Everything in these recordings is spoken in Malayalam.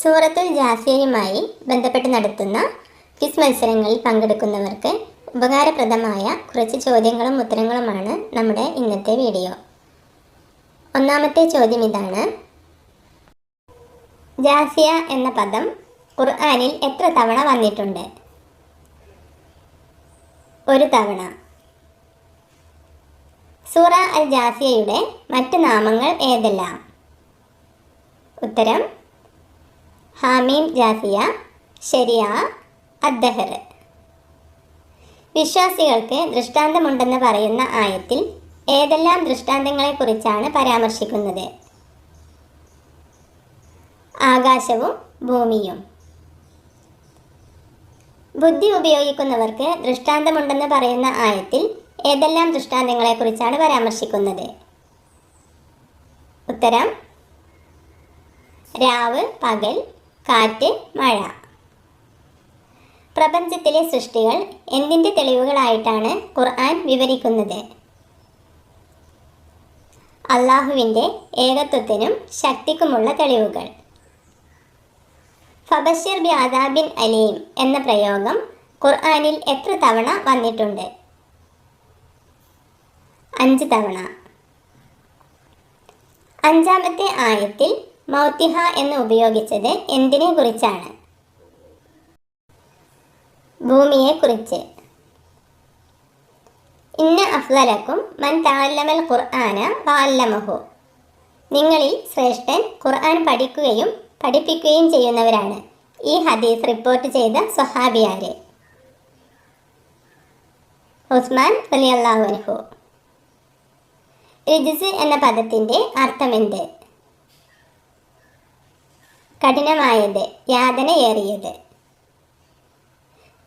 സൂറത്തുൽ ജാസിയയുമായി ബന്ധപ്പെട്ട് നടത്തുന്ന ക്വിസ് മത്സരങ്ങളിൽ പങ്കെടുക്കുന്നവർക്ക് ഉപകാരപ്രദമായ കുറച്ച് ചോദ്യങ്ങളും ഉത്തരങ്ങളുമാണ് നമ്മുടെ ഇന്നത്തെ വീഡിയോ. ഒന്നാമത്തെ ചോദ്യം ഇതാണ്. ജാസിയ എന്ന പദം ഖുർആാനിൽ എത്ര തവണ വന്നിട്ടുണ്ട്? ഒരു തവണ. സൂറ അൽ ജാസിയയുടെ മറ്റ് നാമങ്ങൾ ഏതെല്ലാം? ഉത്തരം ഹാമീം ജാഫിയ ശരിയ അദ്ദഹർ വിശ്വാസികൾക്ക് ദൃഷ്ടാന്തമുണ്ടെന്ന് പറയുന്ന ആയത്തിൽ ഏതെല്ലാം ദൃഷ്ടാന്തങ്ങളെക്കുറിച്ചാണ് പരാമർശിക്കുന്നത്? ആകാശവും ഭൂമിയും. ബുദ്ധി ഉപയോഗിക്കുന്നവർക്ക് ദൃഷ്ടാന്തമുണ്ടെന്ന് പറയുന്ന ആയത്തിൽ ഏതെല്ലാം ദൃഷ്ടാന്തങ്ങളെക്കുറിച്ചാണ് പരാമർശിക്കുന്നത്? ഉത്തരം രാവ് പകൽ കാറ്റ് മഴ. പ്രപഞ്ചത്തിലെ സൃഷ്ടികൾ എന്തിന്റെ തെളിവുകളായിട്ടാണ് ഖുർആൻ വിവരിക്കുന്നത്? അള്ളാഹുവിന്റെ ഏകത്വത്തിനും ശക്തിക്കുമുള്ള തെളിവുകൾ. ഫബഷിർ ബി ആദാബിൻ അലീം എന്ന പ്രയോഗം ഖുർആാനിൽ എത്ര തവണ വന്നിട്ടുണ്ട്? അഞ്ച് തവണ. അഞ്ചാമത്തെ ആയത്തിൽ മൗത്തിഹ എന്ന് ഉപയോഗിച്ചത് എന്തിനെ കുറിച്ചാണ് ഭൂമിയെക്കുറിച്ച്. ഇന്ന അഫ്ദലക്കും മൻ താല്ലമൽ ഖുർആന വാല്ലമഹു നിങ്ങളിൽ ശ്രേഷ്ഠൻ ഖുർആൻ പഠിക്കുകയും പഠിപ്പിക്കുകയും ചെയ്യുന്നവരാണ്. ഈ ഹദീസ് റിപ്പോർട്ട് ചെയ്ത സ്വഹാബിയാര്. ഉസ്മാൻ റലിയല്ലാഹു അൻഹു. റിജിസ് എന്ന പദത്തിന്റെ അർത്ഥമെന്ത്? കഠിനമായത് യാതനയേറിയത്.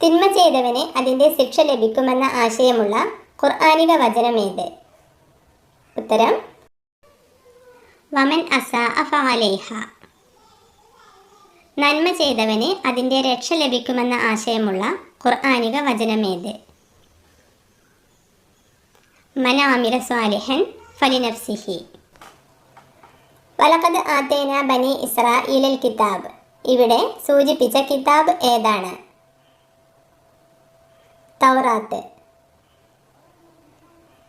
തിന്മ ചെയ്തവന് അതിന്റെ ശിക്ഷ ലഭിക്കുമെന്ന ആശയമുള്ള ഖുർആാനിക വചനമേത്? ഉത്തരം വമൻ അസ അഫാലേഹ നന്മ ചെയ്തവന് അതിന്റെ രക്ഷ ലഭിക്കുമെന്ന ആശയമുള്ള ഖുർആാനിക വചനമേത്? മനാമിര സ്വാലിഹൻ ഫലിനഫ്സിഹി വലക്കത് ആത്തേന ബനി ഇസ്രാഈലൽ കിതാബ്. ഇവിടെ സൂചിപ്പിച്ച കിതാബ് ഏതാണ്? തൗറാത്ത്.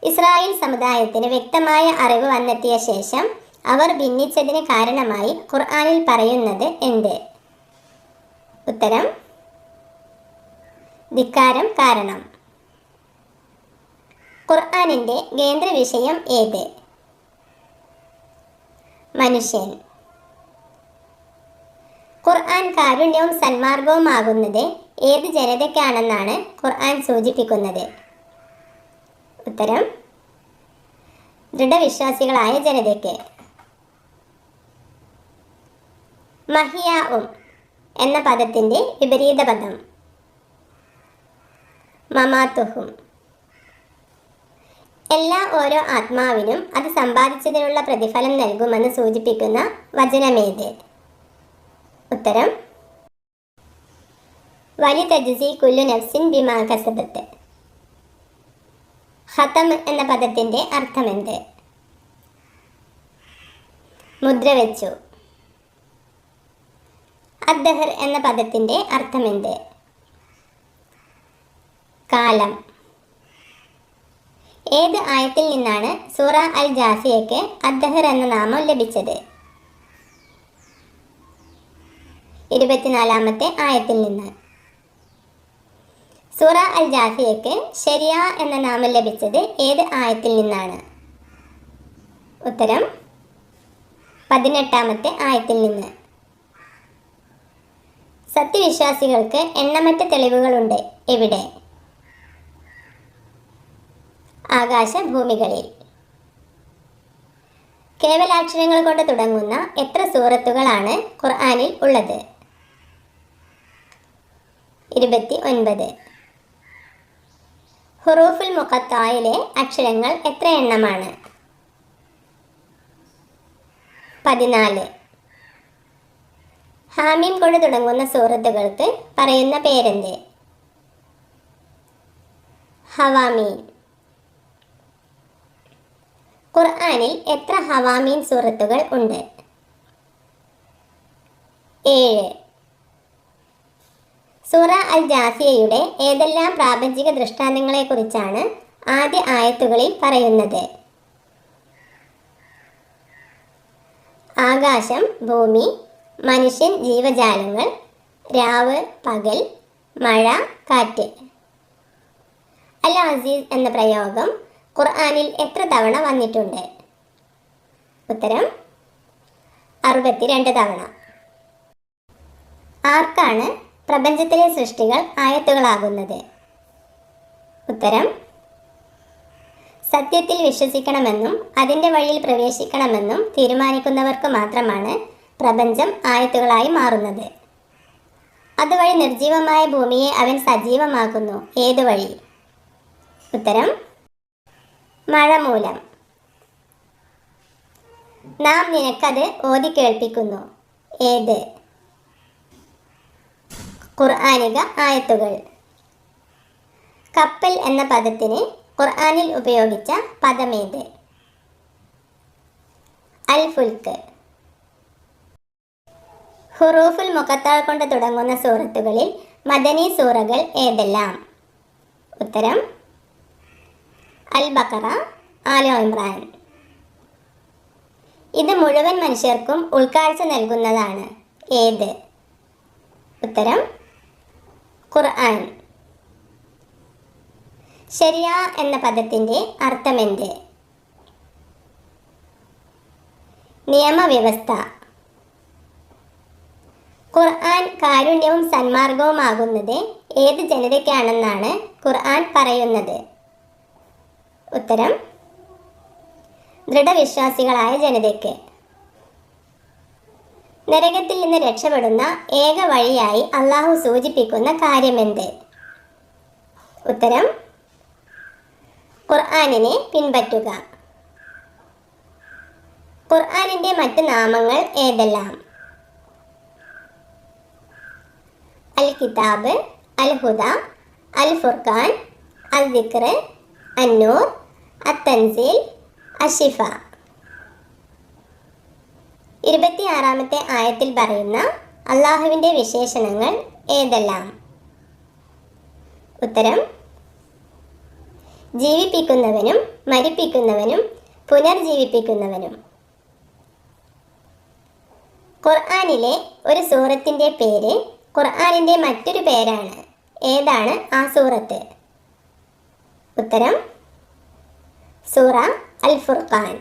ഇസ്രായേൽ സമുദായത്തിന് വ്യക്തമായ അറിവ് വന്നെത്തിയ ശേഷം അവർ ഭിന്നിച്ചതിന് കാരണമായി ഖുർആാനിൽ പറയുന്നത് എന്ത്? ഉത്തരം ധിക്കാരം കാരണം. ഖുർആാനിന്റെ കേന്ദ്ര വിഷയം ഏത്? മനുഷ്യൻ. ഖുർആൻ കാരുണ്യവും സന്മാർഗവുമാകുന്നത് ഏത് ജനതയ്ക്കാണെന്നാണ് ഖുർആൻ സൂചിപ്പിക്കുന്നത്. ഉത്തരം ദൃഢവിശ്വാസികളായ ജനതയ്ക്ക്. മഹിയാവും എന്ന പദത്തിന്റെ വിപരീത പദം. മമാത്തുഹും. എല്ലാ ഓരോ ആത്മാവിനും അത് സമ്പാദിച്ചതിനുള്ള പ്രതിഫലം നൽകുമെന്ന് സൂചിപ്പിക്കുന്ന വചനമേത്? ഉത്തരം വലി തജ്സി കുല്ലു നഫ്സിൻ ബിമാ കസബത്ത്. ഹതം എന്ന പദത്തിന്റെ അർത്ഥമെന്ത്? മുദ്ര വെച്ചു. അദ്ദഹർ എന്ന പദത്തിന്റെ അർത്ഥമെന്ത്? കാലം. ഏത് ആയത്തിൽ നിന്നാണ് സൂറ അൽ ജാസിയയ്ക്ക് അദ്ദഹർ എന്ന നാമം ലഭിച്ചത്? ഇരുപത്തിനാലാമത്തെ ആയത്തിൽ നിന്ന്. സൂറ അൽ ജാസിയയ്ക്ക് ശരിയ എന്ന നാമം ലഭിച്ചത് ഏത് ആയത്തിൽ നിന്നാണ്? ഉത്തരം പതിനെട്ടാമത്തെ ആയത്തിൽ നിന്ന്. സത്യവിശ്വാസികൾക്ക് എണ്ണമറ്റ തെളിവുകളുണ്ട്. എവിടെ? ആകാശഭൂമികളിൽ കേവലാക്ഷരങ്ങൾ കൊണ്ട് തുടങ്ങുന്ന എത്ര സൂറത്തുകളാണ് ഖുർആാനിൽ ഉള്ളത്? ഇരുപത്തി ഒൻപത് ഹുറൂഫുൽ മുഖത്തായിലെ അക്ഷരങ്ങൾ എത്ര എണ്ണമാണ്? പതിനാല്. ഹാമീം കൊണ്ട് തുടങ്ങുന്ന സൂറത്തുകൾക്ക് പറയുന്ന പേരെന്ത്? ഹവാമീൻ. ഖുർആനിൽ എത്ര ഹവാമീൻ സൂറത്തുകൾ ഉണ്ട്? ഏഴ്. സൂറ അൽ ജാസിയയുടെ ഏതെല്ലാം പ്രാപഞ്ചിക ദൃഷ്ടാന്തങ്ങളെക്കുറിച്ചാണ് ആദ്യ ആയത്തുകളിൽ പറയുന്നത്? ആകാശം ഭൂമി മനുഷ്യൻ ജീവജാലങ്ങൾ രാവ് പകൽ മഴ കാറ്റ്. അൽ അസീസ് എന്ന പ്രയോഗം ഖുർആനിൽ എത്ര തവണ വന്നിട്ടുണ്ട്? ഉത്തരം അറുപത്തിരണ്ട് തവണ. ആർക്കാണ് പ്രപഞ്ചത്തിലെ സൃഷ്ടികൾ ആയത്തുകളാകുന്നത്? ഉത്തരം സത്യത്തിൽ വിശ്വസിക്കണമെന്നും അതിന്റെ വഴിയിൽ പ്രവേശിക്കണമെന്നും തീരുമാനിക്കുന്നവർക്ക് മാത്രമാണ് പ്രപഞ്ചം ആയത്തുകളായി മാറുന്നത്. അതുവഴി നിർജീവമായ ഭൂമിയെ അവൻ സജീവമാക്കുന്നു. ഏതു വഴി? ഉത്തരം മഴ മൂലം നാം നിനക്കത് ഓതി കേൾപ്പിക്കുന്നു. ഏത്? ഖുർആാനിക ആയത്തുകൾ. കപ്പൽ എന്ന പദത്തിന് ഖുർആാനിൽ ഉപയോഗിച്ച പദമേത്? അൽ ഫുൽക്ക് ഹുറൂഫുൽ മുഖത്താൾ കൊണ്ട് തുടങ്ങുന്ന സൂറത്തുകളിൽ മദനി സൂറകൾ ഏതെല്ലാം? ഉത്തരം അൽ ബക്കറ ആലോ ഇമ്രാൻ. ഇത് മുഴുവൻ മനുഷ്യർക്കും ഉൾക്കാഴ്ച നൽകുന്നതാണ്. ഏത്? ഉത്തരം ഖുർആൻ. ശരിയ എന്ന പദത്തിന്റെ അർത്ഥമെന്ത്? നിയമവ്യവസ്ഥ. ഖുർആൻ കാരുണ്യവും സന്മാർഗവുമാകുന്നത് ഏത് ജനതയ്ക്കാണെന്നാണ് ഖുർആൻ പറയുന്നത്. ഉത്തരം. ദൃഢവിശ്വാസികളായ ജനതയ്ക്ക്. നരകത്തിൽ നിന്ന് രക്ഷപ്പെടുന്ന ഏക വഴിയായി അള്ളാഹു സൂചിപ്പിക്കുന്ന കാര്യമെന്ത്? ഉത്തരം. ഖുർആാനിനെ പിൻപറ്റുക. ഖുർആാനിന്റെ മറ്റ് നാമങ്ങൾ ഏതെല്ലാം? അൽ കിതാബ് അൽ ഹുദ അൽ ഫുർഖാൻ അൽ ദിക്ർ അന്നൂർ അത്തൻസീൽ അഷിഫ. ഇരുപത്തിയാറാമത്തെ ആയത്തിൽ പറയുന്ന അള്ളാഹുവിന്റെ വിശേഷണങ്ങൾ ഏതെല്ലാം? ഉത്തരം ജീവിപ്പിക്കുന്നവനും മരിപ്പിക്കുന്നവനും പുനർജീവിപ്പിക്കുന്നവനും. ഖുർആാനിലെ ഒരു സൂറത്തിന്റെ പേര് ഖുർആാനിന്റെ മറ്റൊരു പേരാണ്. ഏതാണ് ആ സൂറത്ത്? ഉത്തരം സൂറ അൽ ഫുർഖാൻ